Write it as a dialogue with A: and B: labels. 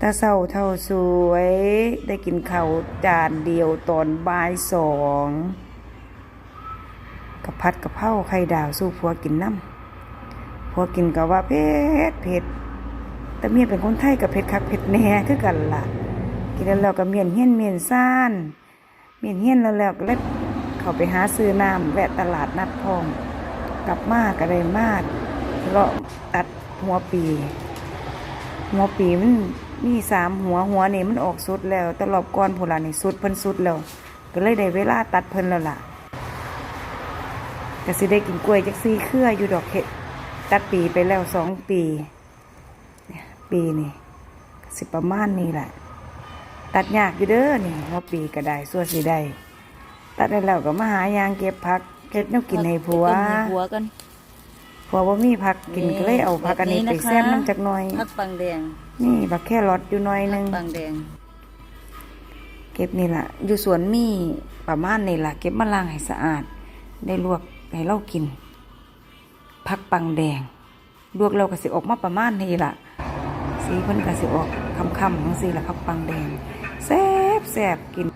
A: ตาเศร้าเท่าสวย ได้กินข้าวจานเดียวตอนบ่ายสองกับพัดกับเผาไข่ดาวสู้ผัวกินน้ำผัวกินก็ว่าเผ็ดเผ็ดแต่เมียเป็นคนไทยกับเผ็ดคักเผ็ดแหน่คือกันล่ะ กินแล้วเราก็เมียนเฮียนเมียนซ่านเมียนเฮียนแล้วแล้วก็เลยเขาไปหาซื้อน้ำแวะตลาดนัดพอมกลับมาก็ได้มากเลาะตัดหัวปี หัวปีมัน มีสามหัวหัวนี่มันออกสุดแล้วตรอบก่อนพูนละนี่สุดเพิ่นสุดแล้ว ก็เลยได้เวลาตัดเพิ่นแล้วล่ะก็สิได้กินกล้วยจักซี่เครืออยู่ดอกเห็ดตัดปีไปแล้วสองปี ปีนี่สิประมาณนี้แหละ ตัดยากอยู่เด้อนี่หัวปีก็ได้ส่วนสิได้ ตัดได้แล้วก็มาหายางเก็บผักเก็บแนวกินให้ผัว
B: ก็บให้ผัวกัน
A: ผัวว่ามีผักกินก็เลยเอาผักอันนี้ไปแซมน้ำจักหน่อย
B: ผักปังแดง
A: นี่บักแค่รอดอยู่หน่อยหนึง
B: ปังแดง
A: เก็บนี่ล่ะ อยู่สวนมีประมาณนี่ล่ะ เก็บมาล้างให้สะอาด ได้ลวกให้เรากินผักปังแดง ลวกเราก็สิออกมาประมาณนี้ล่ะสีเพิ่นก็สิออกคำๆของสีล่ะผักปังแดงแซ่บแซ่บกิน